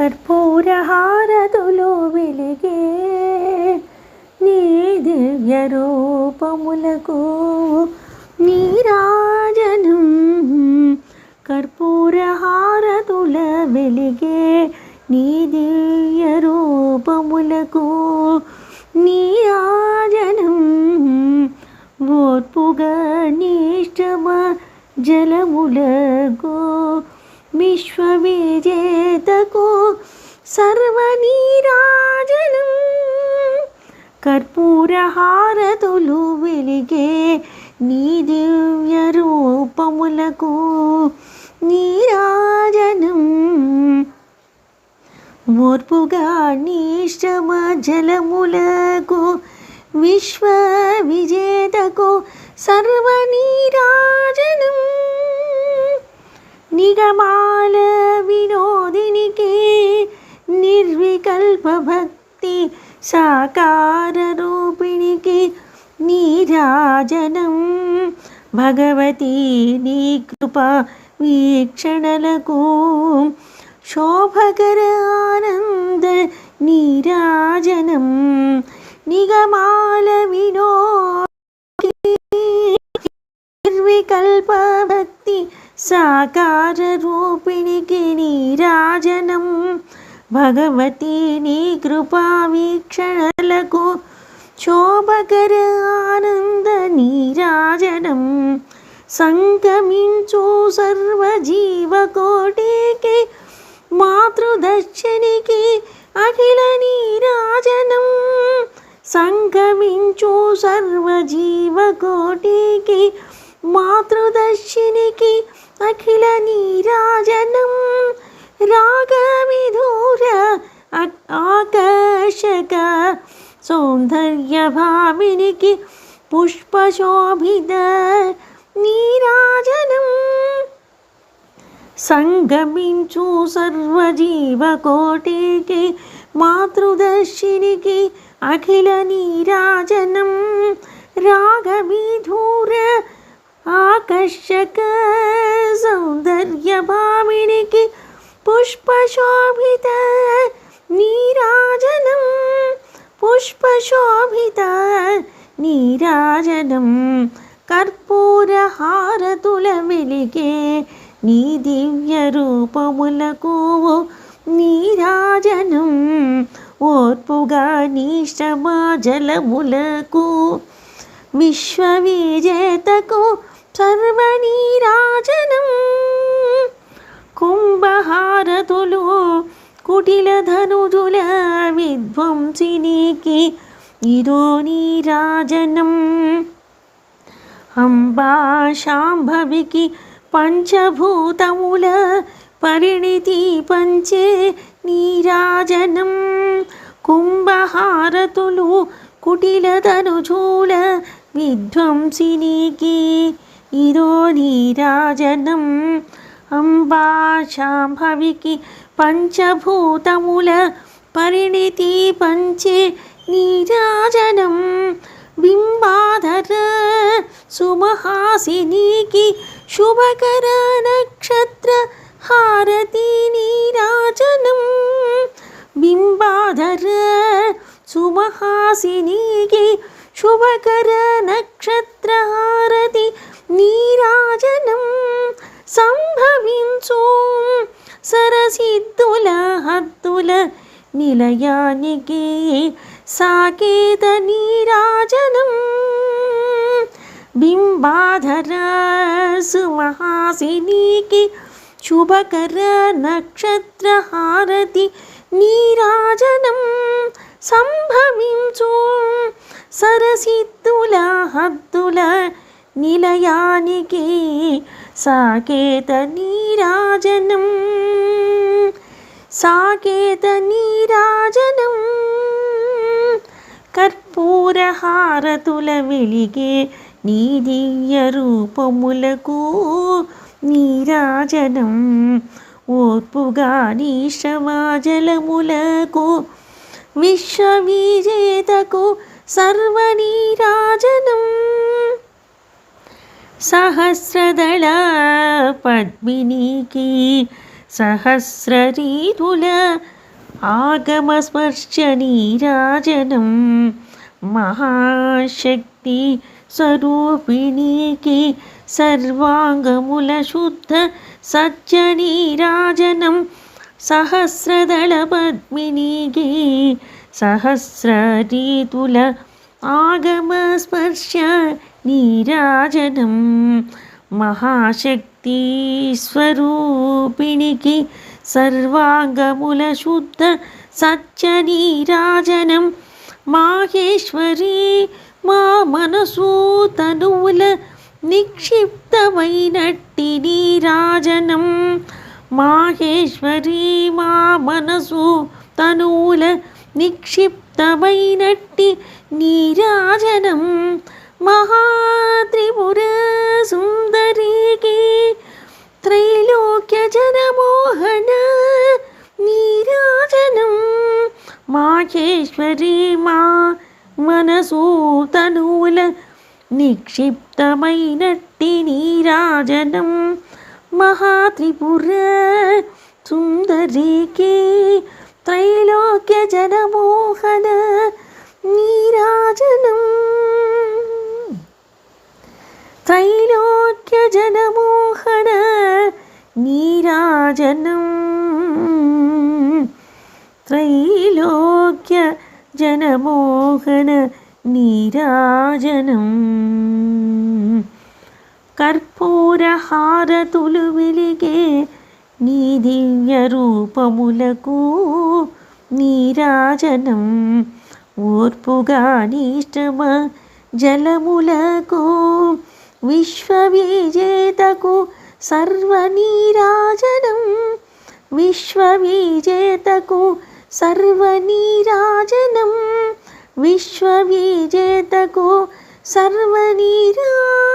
కర్పూరహారతులు వెలిగే నీ దివ్య రూపములకు నీరాజనం. కర్పూరహారతుల వెలిగే నీ దివ్య రూపములకు నీరాజనం. ఓర్పుగా నిష్టమ జలములకు విశ్వవిజేతకు సర్వనీరాజనం కర్పూరహారతులు వెలిగే నీ దివ్య రూపములకు నీరాజనం ఓర్పుగా నీశ్రమ జలములకు విశ్వ విజేతకు సర్వనీరా నిగమాల వినోదినికి నిర్వికల్ప భక్తి సాకార రూపిణికి నీరాజనం భగవతి నీ కృప వీక్షణలకు శోభకర ఆనంద నీరాజనం నిగమాల వినో సాకార రూపిణికి నీరాజనం. భగవతి నీ కృపా వీక్షణలకు శోభకర ఆనంద నీరాజనం. సంగమించు సర్వజీవకోటికి మాతృదర్శనికి అఖిల నీరాజనం. సంగమించు సర్వజీవకోటికి మాతృదర్శినికి అఖిల నీరాజనం. రాగవిధూర ఆకర్షక సౌందర్య భామినికి పుష్పశోభిత నీరాజనం. సంగమించు సర్వజీవకోటికి మాతృదర్శినికి అఖిల నీరాజనం. రాగవిధూర ఆకర్షక సౌందర్య భామినికి పుష్పశోభిత నీరాజనం పుష్పశోభిత నీరాజనం. కర్పూరహారతుల వెలిగే నీ దివ్య రూపములకు నీరాజనం. ఓర్పుగా నీ జలములకు విశ్వవిజేతకు సర్వనీరాజనం. కుంభహారతులు కుటిల ధనుజుల విధ్వంసినికి ఇదో నీరాజనం. అంబా శాంభవికి పంచభూతముల పరిణితి పంచే నీరాజనం. కుంభహారతులు కుటిల ధనుజూల విధ్వంసినికి ఇదో నీరాజనం అంబా శాంభవికి పంచభూతముల పరిణితి పంచే నీరాజనం బింబాధర సుమహాసినికి శుభకర నక్షత్ర హారతి నీరాజనం బింబాధర సుమహాసినికి శుభకర నక్షత్ర హారతి నీరాజనం సంభవించు. సరసిద్ధుల హద్దుల నిలయానికి సాకేత నీరాజనం. బింబాధర సుమహాసినికి శుభకర నక్షత్రహారతి నీరాజనం సంభవించు. సరసిద్ధుల హద్దుల నిలయానికి సాకేత నీరాజనం. సాకేత నీరాజనం. కర్పూరహారతుల వెలిగే నీ దివ్య రూపములకు నీరాజనం. ఓర్పుగా నీ శ్రమాజలములకు విశ్వవిజేతకు సర్వనీరాజనం. సహస్రదళ పద్మినికి సహస్రరీతుల ఆగమస్పర్శ నీరాజనం మహాశక్తి స్వరూపిణీకి సర్వాంగముల శుద్ధ సత్య నీరాజనం సహస్రదళ పద్మినికి సహస్రరీతుల ఆగమస్పర్శ నీరాజనం మహాశక్తి స్వరూపిణికి సర్వాంగముల శుద్ధ సత్య నీరాజనం. మాహేశ్వరి మా మనసు తనువుల నిక్షిప్తమైనట్టి నీరాజనం. మాహేశ్వరి మా మనసు తనువుల నిక్షిప్తమైనట్టి నీరాజనం. మహాత్రిపుర సుందరికి త్రైలోక్య జనమోహన నీరాజనం మాహేశ్వరి మా మనసు తనువుల నిక్షిప్తమైనట్టి నీరాజనం మహాత్రిపుర సుందరికి త్రైలోక్య జనమోహన నీరాజనం త్రైలోక్య జనమోహన నీరాజనం త్రైలోక్య జనమోహన నీరాజనం కర్పూరహారతులు వెలిగే నీ దివ్య రూపములకు నీరాజనం ఓర్పుగా నిష్టమ జలములకు విశ్వవిజేతకు సర్వనీరాజనం. విశ్వవిజేతకు సర్వనీరాజనం. విశ్వవిజేతకు సర్వనీరాజనం